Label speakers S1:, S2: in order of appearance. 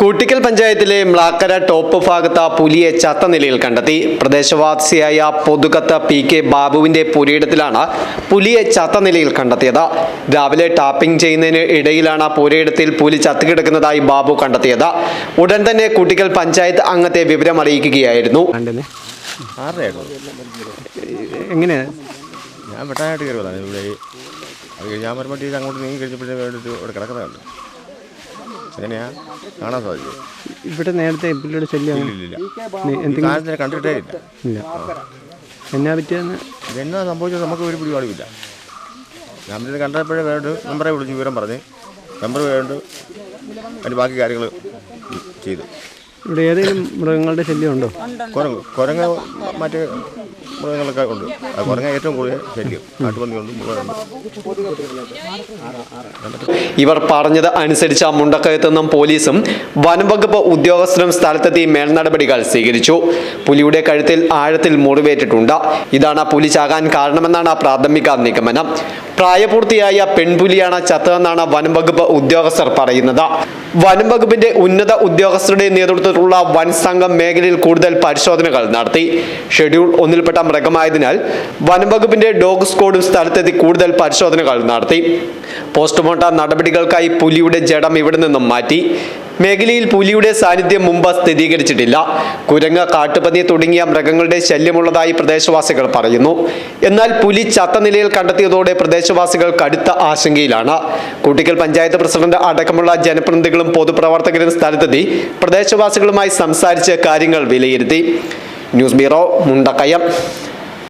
S1: കൂട്ടിക്കൽ പഞ്ചായത്തിലെ മ്ലാക്കര ടോപ്പ് ഭാഗത്ത് പുലിയെ ചത്ത നിലയിൽ കണ്ടെത്തി. പ്രദേശവാസിയായ പൊതുകത്ത് പി കെ ബാബുവിന്റെ പുരയിടത്തിലാണ് പുലിയെ ചത്ത നിലയിൽ കണ്ടെത്തിയത്. രാവിലെ ടാപ്പിംഗ് ചെയ്യുന്നതിന് ഇടയിലാണ് പുരയിടത്തിൽ പുലി ചത്തുകിടക്കുന്നതായി ബാബു കണ്ടെത്തിയത്. ഉടൻ തന്നെ കൂട്ടിക്കൽ പഞ്ചായത്ത് അംഗത്തെ വിവരം അറിയിക്കുകയായിരുന്നു.
S2: ഞാൻ വെട്ടാനായിട്ട് കയറി വന്നത്. ഇവിടെ അത് കഴിഞ്ഞ് ഞാൻ വരുമ്പോൾ അങ്ങോട്ട് നീങ്ങി കഴിഞ്ഞപ്പോഴേ വേണ്ടിട്ട് എങ്ങനെയാ? കാണാൻ
S3: ഇവിടെ നേരത്തെ എപ്പിളിയുടെ ശല്യം എന്തെങ്കിലും
S2: സാധനത്തിനെ കണ്ടിട്ടേ ഇല്ല.
S3: ഇല്ല. എന്നാ പറ്റിയെന്ന്?
S2: ഇതെന്നാ സംഭവിച്ചത്? നമുക്ക് ഒരു പിടിപാടുമില്ല. ഞാൻ ഇത് കണ്ടപ്പോഴേ വേണ്ട നമ്പറെ വിളിച്ച് വിവരം പറഞ്ഞ് നമ്പർ വേണ്ട അതിന് ബാക്കി കാര്യങ്ങൾ ചെയ്തു.
S3: ഇവിടെ ഏതെങ്കിലും മൃഗങ്ങളുടെ ശല്യം ഉണ്ടോ?
S2: കുരങ്ങ് കുരങ്ങ് മറ്റ് മൃഗങ്ങളൊക്കെ ഉണ്ട്. കുരങ്ങ ഏറ്റവും കൂടുതൽ ശല്യം. കാട്ടുപന്നിയുണ്ട് മൃഗങ്ങളുണ്ട്.
S1: ഇവർ പറഞ്ഞത് അനുസരിച്ച് മുണ്ടക്കയത്ത് നിന്നും പോലീസും വനംവകുപ്പ് ഉദ്യോഗസ്ഥരും സ്ഥലത്തെത്തി മേൽനടപടികൾ സ്വീകരിച്ചു. പുലിയുടെ കഴുത്തിൽ ആഴത്തിൽ മുറിവേറ്റിട്ടുണ്ട്. ഇതാണ് പുലി ചാകാൻ കാരണമെന്നാണ് പ്രാഥമിക നിഗമനം. പ്രായപൂർത്തിയായ പെൺപുലിയാണ് ചത്തതെന്നാണ് വനംവകുപ്പ് ഉദ്യോഗസ്ഥർ പറയുന്നത്. വനംവകുപ്പിന്റെ ഉന്നത ഉദ്യോഗസ്ഥരുടെ നേതൃത്വത്തിലുള്ള വൻ സംഘം മേഖലയിൽ കൂടുതൽ പരിശോധനകൾ നടത്തി. ഷെഡ്യൂൾ ഒന്നിൽപ്പെട്ട മൃഗമായതിനാൽ വനം വകുപ്പിന്റെ ഡോഗ് സ്ക്വാഡും സ്ഥലത്തെത്തി കൂടുതൽ പരിശോധനകൾ നടത്തി. പോസ്റ്റ്മോർട്ടം നടപടികൾക്കായി പുലിയുടെ ജഡം ഇവിടെ നിന്നും മാറ്റി. മേഖലയിൽ പുലിയുടെ സാന്നിധ്യം മുമ്പ് സ്ഥിരീകരിച്ചിട്ടില്ല. കുരങ്ങ് കാട്ടുപന്നി തുടങ്ങിയ മൃഗങ്ങളുടെ ശല്യമുള്ളതായി പ്രദേശവാസികൾ പറയുന്നു. എന്നാൽ പുലി ചത്ത നിലയിൽ കണ്ടെത്തിയതോടെ പ്രദേശവാസികൾ കടുത്ത ആശങ്കയിലാണ്. കൂട്ടിക്കൽ പഞ്ചായത്ത് പ്രസിഡന്റ് അടക്കമുള്ള ജനപ്രതിനിധികളും പൊതുപ്രവർത്തകരും സ്ഥലത്തെത്തി പ്രദേശവാസികളുമായി സംസാരിച്ച് കാര്യങ്ങൾ വിലയിരുത്തി. News bureau Mundakkayam.